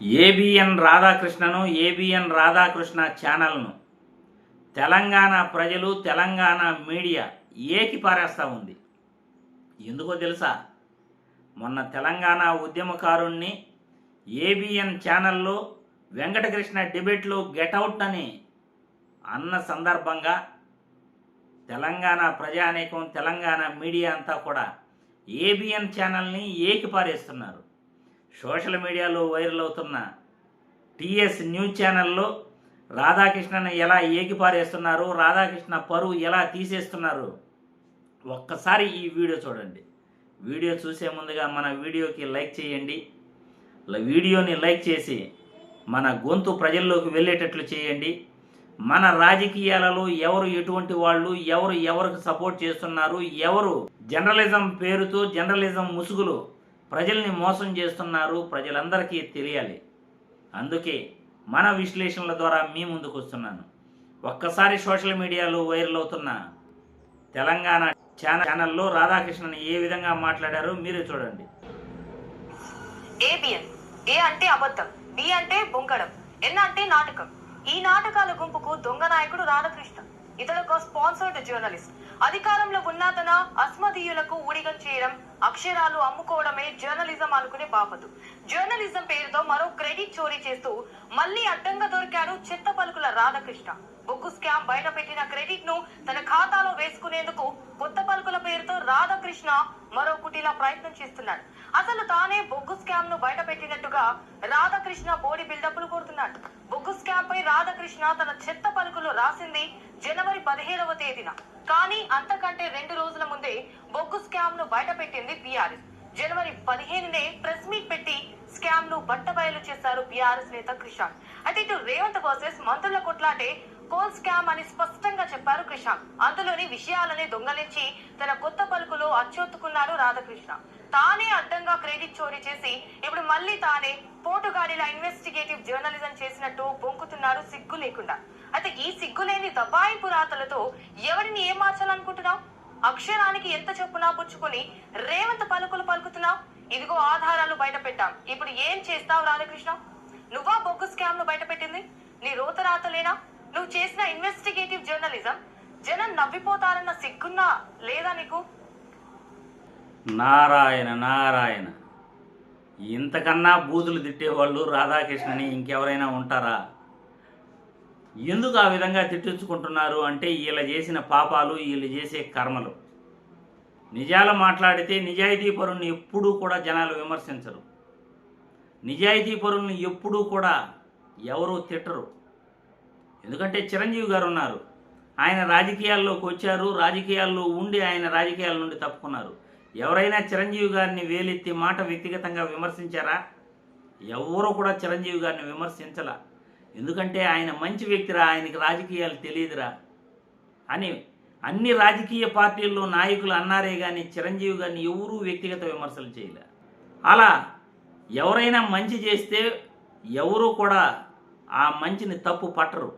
ABN రాధాకృష్ణను ABN Radhakrishna ఛానల్ను. తెలంగాణ ప్రజలు Telangana media ఏకి పారేస్తూ ఉంది. ఎందుకో తెలుసా? మొన్న తెలంగాణ ఉద్యమకారుణ్ణి ఏబిఎన్ ఛానల్లో వెంకటకృష్ణ డిబేట్లో గెటౌట్ అని అన్న సందర్భంగా తెలంగాణ ప్రజానీకం తెలంగాణ మీడియా అంతా కూడా ఏబిఎన్ ఛానల్ని ఏకి పారేస్తున్నారు. సోషల్ మీడియాలో వైరల్ అవుతున్న టీఎస్ న్యూస్ ఛానల్లో రాధాకృష్ణను ఎలా ఏకిపారేస్తున్నారు రాధాకృష్ణ పరువు ఎలా తీసేస్తున్నారు? ఒక్కసారి ఈ వీడియో చూడండి. వీడియో చూసే ముందుగా మన వీడియోకి లైక్ చేయండి. వీడియోని లైక్ చేసి మన గొంతు ప్రజల్లోకి వెళ్ళేటట్లు చేయండి. మన రాజకీయాలలో ఎవరు ఎటువంటి వాళ్ళు ఎవరు ఎవరికి సపోర్ట్ చేస్తున్నారు ఎవరు జర్నలిజం పేరుతో జర్నలిజం ముసుగులు ప్రజల్ని మోసం చేస్తున్నారు ప్రజలందరికీ తెలియాలి. అందుకే మన విశ్లేషణల ద్వారా మీ ముందుకు వస్తున్నాను. ఒక్కసారి సోషల్ మీడియాలో వైరల్ అవుతున్న తెలంగాణ ఛానల్ ఛానల్లో రాధాకృష్ణన్ ఏ విధంగా మాట్లాడారో మీరే చూడండి. ఏబిఎన్ ఏ అంటే అబద్ధం? బి అంటే బొంకడం ఎన్ అంటే నాటకం? ఈ నాటకాల గుంపుకు దొంగ నాయకుడు రాధాకృష్ణ ఇతడు ఒక స్పాన్సర్డ్ జర్నలిస్ట్. అధికారంలో ఉన్న తన అస్మదీయులకు ఊడిగం చేయడం అక్షరాలు అమ్ముకోవడమే జర్నలిజం అనుకునే బాపతు. జర్నలిజం పేరుతో మరో క్రెడిట్ చోరీ చేస్తూ మళ్ళీ అడ్డంగా దొరికాడు చెత్త పలుకుల రాధాకృష్ణ. బొగ్గు స్కామ్ బయట పెట్టిన క్రెడిట్ను తన ఖాతాలో వేసుకునేందుకు కొత్త పలుకుల పేరుతో రాధాకృష్ణ మరో కుటిలా ప్రయత్నం చేస్తున్నాడు. అసలు తానే బొగ్గు స్కామ్ను బయట పెట్టినట్టుగా రాధాకృష్ణ బోడి బిల్డప్లు కోరుతున్నాడు బొగ్గు స్కామ్ పై రాధాకృష్ణ తన చెత్త పలుకులు రాసింది జనవరి పదిహేడవ తేదీన. కానీ అంతకంటే రెండు రోజుల ముందే బొగ్గు స్కామ్ను బయట పెట్టింది బీఆర్ఎస్. జనవరి పదిహేనునే ప్రెస్ మీట్ పెట్టి స్కామ్ను బట్టబయలు చేశారు బీఆర్ఎస్ నేత క్రిషాంక్ అయితే ఇటు రేవంత్ వర్సెస్ మంత్రుల కొట్లాటే కోల్ స్కామ్ అని స్పష్టంగా చెప్పారు క్రిషాంక్ అందులోని విషయాలని దొంగలించి తన కొత్త పలుకులో అచ్చొత్తుకున్నారు రాధాకృష్ణ. తానే అడ్డంగా క్రెడిట్ చోరీ చేసి ఇప్పుడు మళ్ళీ తానే పోటుగాడిలా ఇన్వెస్టిగేటివ్ జర్నలిజం చేసినట్టు బొంకుతున్నారు సిగ్గు లేకుండా. అయితే ఈ సిగ్గులేని దబాయింపు రాతలతో ఎవరిని ఏం మార్చాలనుకుంటున్నావు? అక్షరానికి ఎంత చొప్పున పుచ్చుకొని రేవంత్ పలుకులు పలుకుతున్నావు? ఇదిగో ఆధారాలు బయట పెట్టాం. ఇప్పుడు ఏం చేస్తావు రాధాకృష్ణ? నువ్వా బొగ్గు స్కామ్ను బయట పెట్టింది? నీ రోత రాతలేనా నువ్వు చేసిన ఇన్వెస్టిగేటివ్ జర్నలిజం జనం నవ్విపోతారన్న సిగ్గున్నా లేదా నీకు? నారాయణ నారాయణ. ఇంతకన్నా బూతులు తిట్టేవాళ్ళు రాధాకృష్ణని ఇంకెవరైనా ఉంటారా? ఎందుకు ఆ విధంగా తిట్టించుకుంటున్నారు అంటే వీళ్ళ చేసిన పాపాలు వీళ్ళు చేసే కర్మలు. నిజాలు మాట్లాడితే నిజాయితీ పరుణ్ణి ఎప్పుడూ కూడా జనాలు విమర్శించరు. నిజాయితీ పరుల్ని ఎప్పుడూ కూడా ఎవరూ తిట్టరు. ఎందుకంటే చిరంజీవి గారు ఉన్నారు. ఆయన రాజకీయాల్లోకి వచ్చారు రాజకీయాల్లో ఉండి ఆయన రాజకీయాల నుండి తప్పుకున్నారు. ఎవరైనా చిరంజీవి గారిని వేలెత్తి మాట వ్యక్తిగతంగా విమర్శించారా? ఎవరూ కూడా చిరంజీవి గారిని విమర్శించలా. ఎందుకంటే ఆయన మంచి వ్యక్తిరా ఆయనకి రాజకీయాలు తెలియదురా అని అన్ని రాజకీయ పార్టీల్లో నాయకులు అన్నారే కానీ చిరంజీవి గారిని ఎవరూ వ్యక్తిగత విమర్శలు చేయలే. అలా ఎవరైనా మంచి చేస్తే ఎవరూ కూడా ఆ మంచిని తప్పు పట్టరు.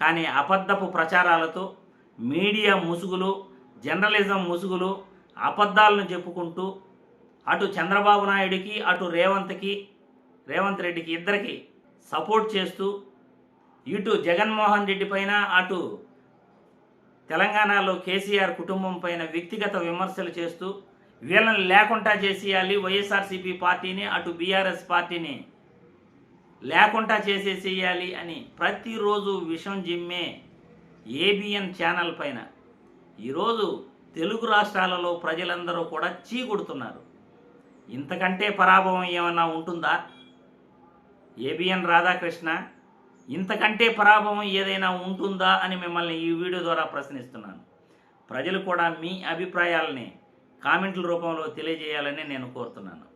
కానీ అబద్ధపు ప్రచారాలతో మీడియా ముసుగులు జర్నలిజం ముసుగులు అబద్ధాలను చెప్పుకుంటూ అటు చంద్రబాబు నాయుడికి అటు రేవంత్కి రేవంత్ రెడ్డికి ఇద్దరికి సపోర్ట్ చేస్తూ ఇటు జగన్మోహన్ రెడ్డి పైన అటు తెలంగాణలో కేసీఆర్ కుటుంబం పైన వ్యక్తిగత విమర్శలు చేస్తూ వీళ్ళని లేకుండా చేసేయాలి వైఎస్ఆర్సీపీ పార్టీని అటు బీఆర్ఎస్ పార్టీని లేకుండా చేసేసేయాలి అని ప్రతిరోజు విషం జిమ్మే ఏబిఎన్ ఛానల్ పైన. ఈరోజు తెలుగు రాష్ట్రాలలో ప్రజలందరూ కూడా చీకొడుతున్నారు. ఇంతకంటే పరాభవం ఏమన్నా ఉంటుందా? ఏబిఎన్ రాధాకృష్ణ ఇంతకంటే పరాభవం ఏదైనా ఉంటుందా అని మిమ్మల్ని ఈ వీడియో ద్వారా ప్రశ్నిస్తున్నాను. ప్రజలు కూడా మీ అభిప్రాయాలని కామెంట్ల రూపంలో తెలియజేయాలని నేను కోరుతున్నాను.